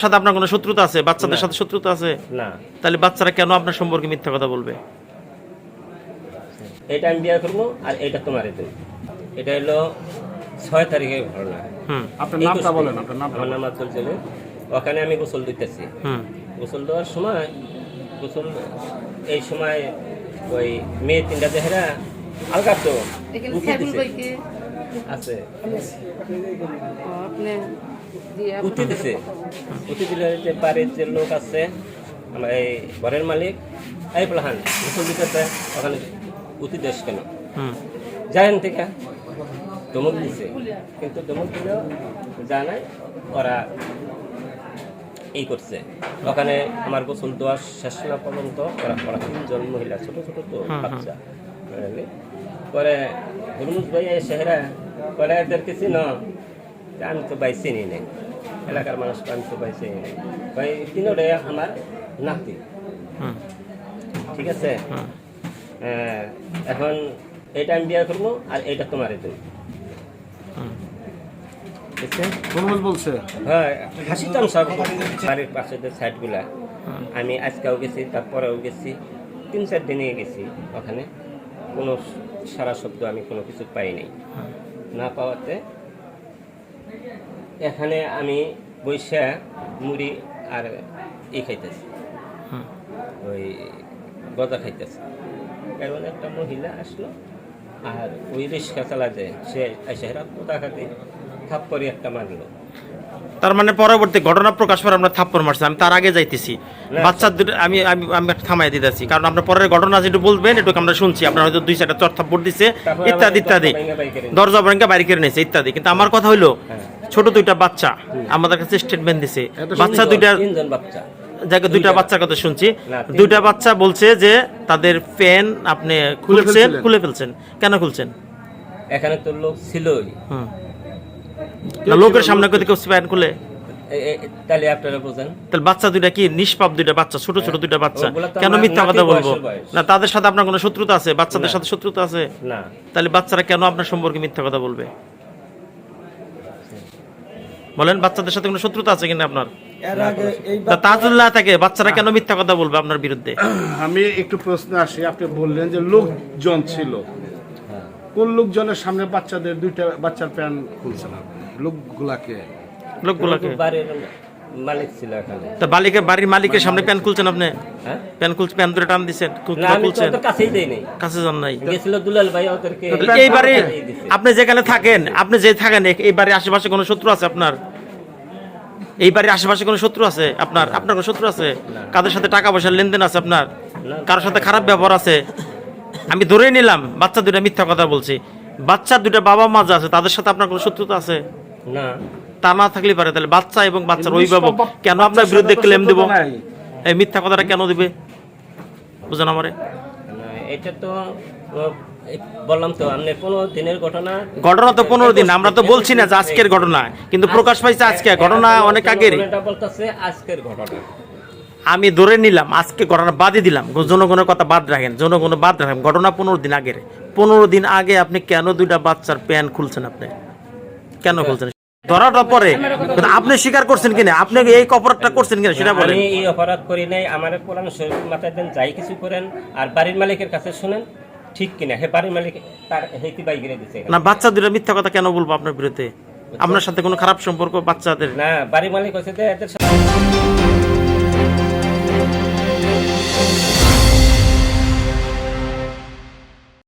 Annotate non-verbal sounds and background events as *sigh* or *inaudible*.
সাথে আপনার কোনো শত্রুতা আছে? বাচ্চাদের সাথে শত্রুতা আছে? না। তাহলে বাচ্চারা কেন আপনার সম্পর্কে মিথ্যা কথা বলবে? এটা আমি বিয়ে করব আর এটা তোমার দেবো এটা হলো ছয় তারিখের ঘটনা। আপনার নামটা বলেন আপনার নামটা আমার নাম আব্দুল জলিল ওখানে আমি গোসল দিতেছি। হুম। গোসল দেওয়ার সময় গোসল এই সময় ওই মেয়ে তিনটা দেহেরা আলগা তো আছে। উঠে দিছে। উঠে দিলে যে বাড়ির যে লোক আছে আমার এই ঘরের মালিক এই প্লাহান গোসল দিতেছে ওখানে উঠি দেশ কেন? হুম। জানেন থেকে ধমক দিছে। কিন্তু ধমক দিলেও জানায় ওরা এই করছে। ওখানে আমার গোসল দেওয়ার শেষ না পর্যন্ত ওরা ওরা তিনজন মহিলা ছোট ছোট তো বাচ্চা। পরে হরমুজ ভাই সেহরা পরে এদের কিছু ন আমি তো ভাই চিনি নেই। এলাকার মানুষ আমি তো ভাই চিনি নেই। ভাই তিনোটাই আমার নাতি। হুম। ঠিক আছে? এখন এটা আমি বিয়ে করব আর এটা তোমার দেবো। হুম। বলছে। হ্যাঁ হাসি তামসা বাড়ির পাশে যে সাইডগুলা আমি আজকেও গেছি তারপরেও গেছি তিন চার দিনে গেছি ওখানে। কোনো সারা শব্দ আমি কোনো কিছু পাই নাই। না পাওয়াতে এখানে আমি বৈশা মুড়ি আর ই খাইতেছি। ওই গজা খাইতেছি। কারণ একটা মহিলা আসলো আর ওই রিক্সা চালা যায় সে এসে কোথা খাতে? থাপ করে একটা মারলো। তার মানে পরবর্তী ঘটনা প্রকাশ পর আমরা থাপ্পড় মারছি আমি তার আগে যাইতেছি। বাচ্চা দুটো আমি আমি আমি একটা থামাই দিতেছি কারণ আপনার পরের ঘটনা যেটু বলবেন এটুকু আমরা শুনছি। আপনার হয়তো দুই চারটা চর থাপ্পড় দিছে ইত্যাদি ইত্যাদি। দরজা ভেঙে বাইরে করে নিয়েছে ইত্যাদি। কিন্তু আমার কথা হইল হ্যাঁ। ছোট দুইটা বাচ্চা আমাদের কাছে স্টেটমেন্ট দিছে। বাচ্চা বাচ্চা। যাকে দুইটা দুইটা। বাচ্চার কথা শুনছি দুইটা বাচ্চা। বলছে যে তাদের প্যান আপনি খুলে খুলছেন খুলে ফেলছেন। কেন খুলছেন? এখানে তো লোক ছিলই। হুম। না, লোকের সামনে করে কেউ প্যান খুলে? এ- এ- তাহলে আপনারা বোঝেন। তাহলে বাচ্চা দুইটা কি? নিষ্পাপ দুইটা বাচ্চা ছোট ছোট দুইটা বাচ্চা। কেন মিথ্যা কথা বলব? না তাদের সাথে আপনার কোনো শত্রুতা আছে? বাচ্চাদের সাথে শত্রুতা আছে? না। তাহলে বাচ্চারা কেন আপনার সম্পর্কে মিথ্যা কথা বলবে? বলেন বাচ্চাদের সাথে কোনো শত্রুতা আছে কিনা আপনার? তাজুল্লাহ থাকে বাচ্চারা কেন মিথ্যা কথা বলবে আপনার বিরুদ্ধে? *clears throat* আমি একটু প্রশ্ন আসি আপনি বললেন যে লোকজন ছিল। হ্যাঁ। কোন লোকজনের সামনে বাচ্চাদের দুইটা বাচ্চার প্যান খুলছেন আপনি লোকগুলাকে। লোকগুলাকে। বাড়ির মালিক ছিল এখানে। তা বালিকা বাড়ির মালিকের সামনে প্যান খুলছেন আপনি? হ্যাঁ? প্যান খুলছে প্যান ধরে টান দিচ্ছেন না আমি তো খুলছেন? কাছেই দেই নাই কাছে যান নাই। গেছিল দুলাল ভাই ওদেরকে এই বাড়ি আপনি যেখানে থাকেন আপনি যে থাকেন এই বাড়ির আশেপাশে কোনো শত্রু আছে আপনার? এই বাড়ির আশেপাশে কোনো শত্রু আছে আপনার? আপনার কোনো শত্রু আছে? কাদের সাথে টাকা পয়সার লেনদেন আছে আপনার। কারোর সাথে খারাপ ব্যবহার আছে? আমি ধরেই নিলাম বাচ্চা দুটা মিথ্যা কথা বলছি। বাচ্চা দুটা বাবা মা যা আছে তাদের সাথে আপনার কোনো শত্রুতা আছে? না। তা না থাকলে পারে তাহলে বাচ্চা এবং বাচ্চার অভিভাবক কেন আপনার বিরুদ্ধে ক্লেম দেব? এই মিথ্যা কথাটা কেন দিবে? বুঝেন আমারে। এটা তো বললাম তো আপনি কোনো দিনের ঘটনা ঘটনা তো পনেরো দিন আমরা তো বলছি না যে আজকের ঘটনা কিন্তু প্রকাশ পাইছে আজকে ঘটনা অনেক আগের আজকের ঘটনা। আমি ধরে নিলাম আজকে ঘটনা বাদই দিলাম। জনগণের কথা বাদ রাখেন জনগণ বাদ রাখেন ঘটনা পনেরো দিন আগের। পনেরো দিন আগে আপনি কেন দুইটা বাচ্চার প্যান খুলছেন আপনি? কেন খুলছেন? ধরাটা পরে আপনি স্বীকার করছেন কিনা? আপনি এই অপরাধটা করছেন কিনা সেটা বলেন। আমি এই অপরাধ করি নাই আমার কোরআন শরীফ মাথায় দেন যাই কিছু করেন আর বাড়ির মালিকের কাছে শুনেন ঠিক কিনা? হে বাড়ির মালিক তার হেতি বাই গিরে দিছে না বাচ্চা দুটো মিথ্যা কথা কেন বলব আপনার বিরুদ্ধে? আপনার সাথে কোনো খারাপ সম্পর্ক বাচ্চাদের? না বাড়ির মালিক হচ্ছে এদের